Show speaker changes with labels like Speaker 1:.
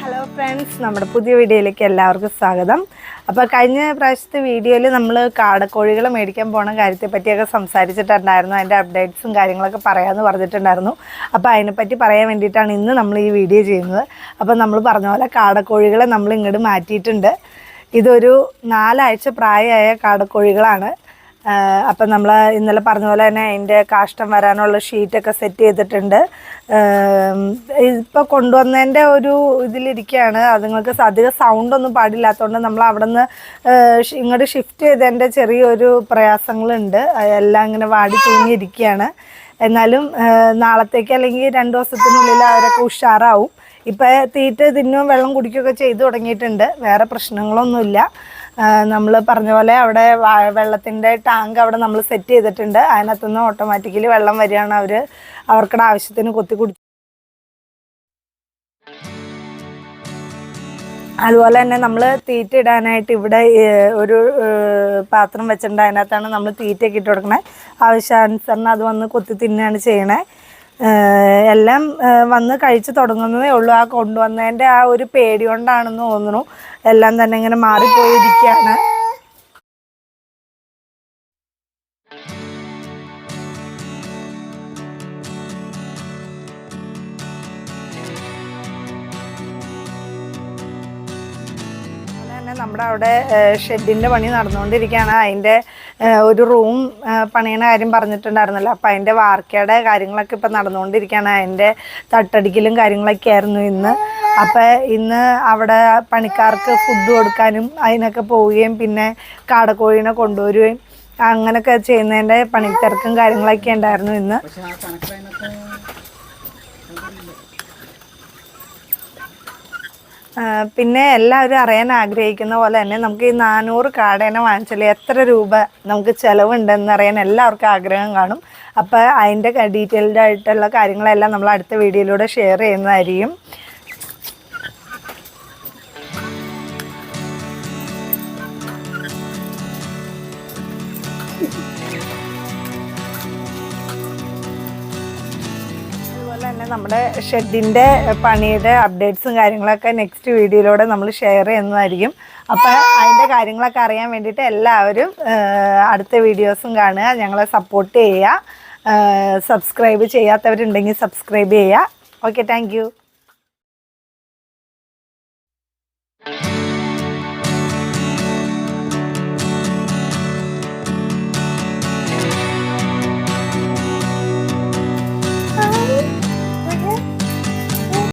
Speaker 1: Hello friends നമ്മുടെ പുതിയ വീഡിയോയിലേക്ക് എല്ലാവർക്കും സ്വാഗതം. അപ്പോൾ കഴിഞ്ഞ പ്രാവശ്യത്തെ വീഡിയോയിൽ നമ്മൾ കാടക്കോഴികൾ മേടിക്കാൻ പോണ കാര്യത്തെ പറ്റിയൊക്കെ സംസാരിച്ചിട്ടുണ്ടായിരുന്നു. അതിന്റെ അപ്ഡേറ്റ്സും കാര്യങ്ങളൊക്കെ പറയാമെന്ന് പറഞ്ഞിട്ടുണ്ടായിരുന്നു. അപ്പോൾ അതിനെപ്പറ്റി പറയാൻ വേണ്ടിയിട്ടാണ് ഇന്ന് നമ്മൾ ഈ വീഡിയോ ചെയ്യുന്നത്. അപ്പോൾ നമ്മൾ പറഞ്ഞ പോലെ കാടക്കോഴികളെ നമ്മൾ ഇങ്ങോട്ട് മാറ്റിയിട്ടുണ്ട്. ഇതൊരു നാലാഴ്ച പ്രായമായ കാടക്കോഴികളാണ്. അപ്പം നമ്മൾ ഇന്നലെ പറഞ്ഞ പോലെ തന്നെ അതിന്റെ കാഷ്ടം വരാനുള്ള ഷീറ്റൊക്കെ സെറ്റ് ചെയ്തിട്ടുണ്ട്. ഇപ്പോൾ കൊണ്ടുവന്നതിന്റെ ഒരു ഇതിലിരിക്കുകയാണ് അതുങ്ങൾക്ക് അധികം സൗണ്ടൊന്നും പാടില്ലാത്തതുകൊണ്ട് നമ്മൾ അവിടെ നിന്ന് ഇങ്ങോട്ട് ഷിഫ്റ്റ് ചെയ്തതിന്റെ ചെറിയൊരു പ്രയാസങ്ങളുണ്ട്. എല്ലാം ഇങ്ങനെ വാടി തൂങ്ങിയിരിക്കുകയാണ് എന്നാലും നാളത്തേക്ക് അല്ലെങ്കിൽ രണ്ട് ദിവസത്തിനുള്ളിൽ അവരൊക്കെ ഉഷാറാവും. ഇപ്പം തീറ്റ തിന്നും വെള്ളം കുടിക്കുകയൊക്കെ ചെയ്തു തുടങ്ങിയിട്ടുണ്ട്. വേറെ പ്രശ്നങ്ങളൊന്നുമില്ല. നമ്മൾ പറഞ്ഞ പോലെ അവിടെ വെള്ളത്തിന്റെ ടാങ്ക് അവിടെ നമ്മൾ സെറ്റ് ചെയ്തിട്ടുണ്ട്. അതിനകത്തുനിന്ന് ഓട്ടോമാറ്റിക്കലി വെള്ളം വരികയാണ് അവർ അവർക്കുടെ ആവശ്യത്തിന് കൊത്തി കുടി അതുപോലെ തന്നെ നമ്മൾ തീറ്റ ഇടാനായിട്ട് ഇവിടെ ഒരു പാത്രം വെച്ചിട്ടുണ്ട്. അതിനകത്താണ് നമ്മൾ തീറ്റയൊക്കെ ഇട്ട് കൊടുക്കണേ. ആവശ്യാനുസരണം അത് വന്ന് കൊത്തി തിന്നാണ് ചെയ്യണേ. എല്ലാം വന്ന് കഴിച്ച് തുടങ്ങുന്നതേ ഉള്ളൂ. ആ കൊണ്ടുവന്നതിന്റെ ആ ഒരു പേടി കൊണ്ടാണെന്ന് തോന്നുന്നു. എല്ലാം തന്നെ ഇങ്ങനെ മാറിപ്പോയിരിക്കുകയാണ്. നമ്മുടെ അവിടെ ഷെഡിന്റെ പണി നടന്നുകൊണ്ടിരിക്കുകയാണ്. അതിന്റെ ഒരു റൂം പണിയണ കാര്യം പറഞ്ഞിട്ടുണ്ടായിരുന്നല്ലോ. അപ്പോൾ അതിന്റെ വാർക്കയുടെ കാര്യങ്ങളൊക്കെ ഇപ്പം നടന്നുകൊണ്ടിരിക്കുകയാണ്. അതിന്റെ തട്ടടിക്കലും കാര്യങ്ങളൊക്കെ ആയിരുന്നു ഇന്ന്. അപ്പോൾ ഇന്ന് അവിടെ പണിക്കാർക്ക് ഫുഡ് കൊടുക്കാനും അതിനൊക്കെ പോവുകയും പിന്നെ കാടക്കോഴീനെ കൊണ്ടുവരികയും അങ്ങനെയൊക്കെ ചെയ്യുന്നതിന്റെ പണിത്തിരക്കും കാര്യങ്ങളൊക്കെ ഉണ്ടായിരുന്നു ഇന്ന്
Speaker 2: പക്ഷെ ആ കണക്കിനൊക്കെ
Speaker 1: ആ, പിന്നെ എല്ലാവരും അറിയാൻ ആഗ്രഹിക്കുന്ന പോലെ തന്നെ നമുക്ക് ഈ നാനൂറ് കാടേനെ വാങ്ങിച്ചാൽ എത്ര രൂപ നമുക്ക് ചിലവുണ്ടെന്ന് അറിയാൻ എല്ലാവർക്കും ആഗ്രഹം കാണും. അപ്പോൾ അതിന്റെ ഡീറ്റെയിൽഡ് ആയിട്ടുള്ള കാര്യങ്ങളെല്ലാം നമ്മൾ അടുത്ത വീഡിയോയിലൂടെ ഷെയർ ചെയ്യുന്നതായിരിക്കും. അതുപോലെ തന്നെ നമ്മുടെ ഷെഡിന്റെ പണിയുടെ അപ്ഡേറ്റ്സും കാര്യങ്ങളൊക്കെ നെക്സ്റ്റ് വീഡിയോയിലൂടെ നമ്മൾ ഷെയർ ചെയ്യുന്നതായിരിക്കും. അപ്പോൾ അതിന്റെ കാര്യങ്ങളൊക്കെ അറിയാൻ വേണ്ടിയിട്ട് എല്ലാവരും അടുത്ത വീഡിയോസും കാണുക ഞങ്ങളെ സപ്പോർട്ട് ചെയ്യുക സബ്സ്ക്രൈബ് ചെയ്യാത്തവരുണ്ടെങ്കിൽ സബ്സ്ക്രൈബ് ചെയ്യുക. Okay thank